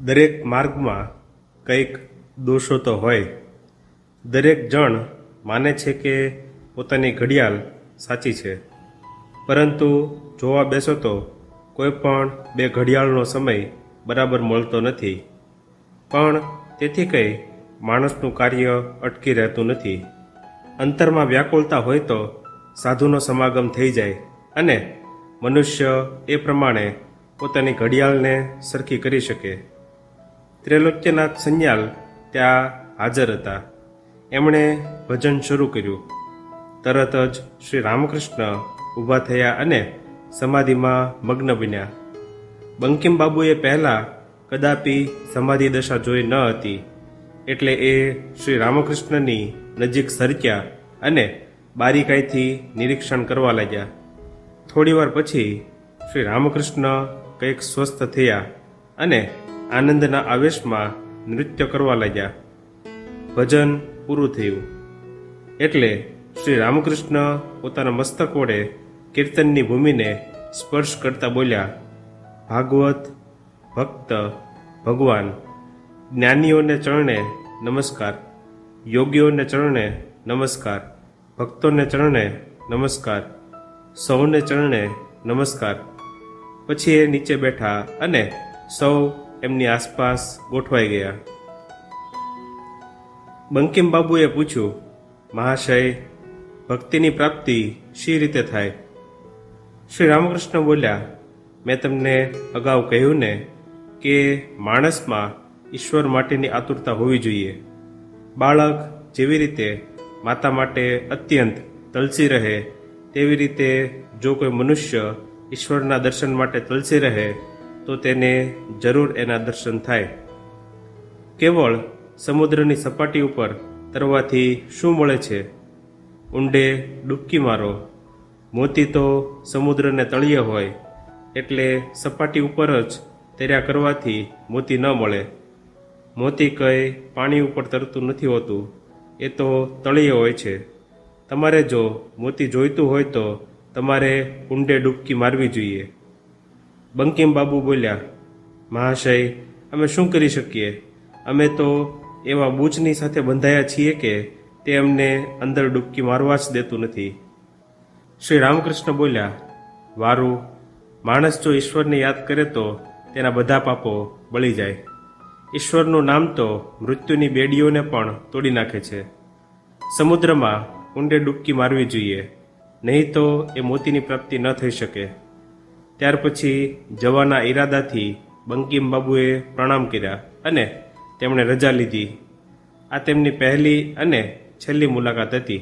દરેક માર્ગમાં કંઈક દોષો તો હોય. દરેક જણ માને છે કે પોતાની ઘડિયાળ સાચી છે. પરંતુ જોવા બેસો તો કોઈ પણ બે ઘડિયાળનો સમય બરાબર મળતો નથી. પણ તેથી કંઈ માણસનું કાર્ય અટકી રહેતું નથી. અંતરમાં વ્યાકુળતા હોય તો સાધુનો સમાગમ થઈ જાય અને મનુષ્ય એ પ્રમાણે પોતાની ઘડિયાળને સરખી કરી શકે. ત્રૈલોક્યનાથ સંન્યાલ ત્યાં હાજર હતા. એમણે ભજન શરૂ કર્યું. તરત જ શ્રી રામકૃષ્ણ ઊભા થયા અને સમાધિમાં મગ્ન બન્યા. બંકિમ બાબુએ પહેલાં કદાપી સમાધિ દશા જોઈ ન હતી. એટલે એ શ્રી રામકૃષ્ણની નજીક સરક્યા અને બારીકાઈથી નિરીક્ષણ કરવા લાગ્યા. થોડીવાર પછી શ્રી રામકૃષ્ણ કંઈક સ્વસ્થ થયા અને આનંદના આવેશમાં નૃત્ય કરવા લાગ્યા. ભજન પૂરું થયું. એટલે શ્રી રામકૃષ્ણ પોતાના મસ્તક વડે કીર્તનની ભૂમિને સ્પર્શ કરતા બોલ્યા, ભાગવત ભક્ત ભગવાન, જ્ઞાનીઓને ચરણે નમસ્કાર, યોગીઓને ચરણે નમસ્કાર, ભક્તોને ચરણે નમસ્કાર, સૌને ચરણે નમસ્કાર. પછી એ નીચે બેઠા અને સૌ એમની આસપાસ ગોઠવાઈ ગયા. બંકિમ બાબુએ પૂછ્યું, મહાશય, ભક્તિની પ્રાપ્તિ શી રીતે થાય? શ્રી રામકૃષ્ણ બોલ્યા, મેં તમને અગાઉ કહ્યું ને કે માણસમાં ઈશ્વર માટેની આતુરતા હોવી જોઈએ. બાળક જેવી રીતે માતા માટે અત્યંત તલસી રહે, તેવી રીતે જો કોઈ મનુષ્ય ઈશ્વરના દર્શન માટે તલસી રહે તો તેને જરૂર એના દર્શન થાય. કેવળ સમુદ્રની સપાટી ઉપર તરવાથી શું મળે છે? ઊંડે ડૂબકી મારો. મોતી તો સમુદ્રને તળિયે હોય, એટલે સપાટી ઉપર જ તર્યા કરવાથી મોતી ન મળે. મોતી કંઈ પાણી ઉપર તરતું નથી હોતું, એ તો તળિયે હોય છે. તમારે જો મોતી જોઈતું હોય તો તમારે ઊંડે ડૂબકી મારવી જોઈએ. બંકિમ બાબુ બોલ્યા, મહાશય, અમે શું કરી શકીએ? અમે તો એવા બૂચની સાથે બંધાયા છીએ કે તે અમને અંદર ડૂબકી મારવા જ દેતું નથી. શ્રી રામકૃષ્ણ બોલ્યા, વારું, માણસ જો ઈશ્વરને યાદ કરે તો તેના બધા પાપો બળી જાય. ઈશ્વરનું નામ તો મૃત્યુની બેડીઓને પણ તોડી નાખે છે. સમુદ્રમાં ઊંડે ડૂબકી મારવી જોઈએ, નહીં તો એ મોતીની પ્રાપ્તિ ન થઈ શકે. ત્યાર પછી જવાના ઈરાદાથી બંકિમ બાબુએ પ્રણામ કર્યા અને તેમણે રજા લીધી. આ તેમની પહેલી અને છેલ્લી મુલાકાત હતી.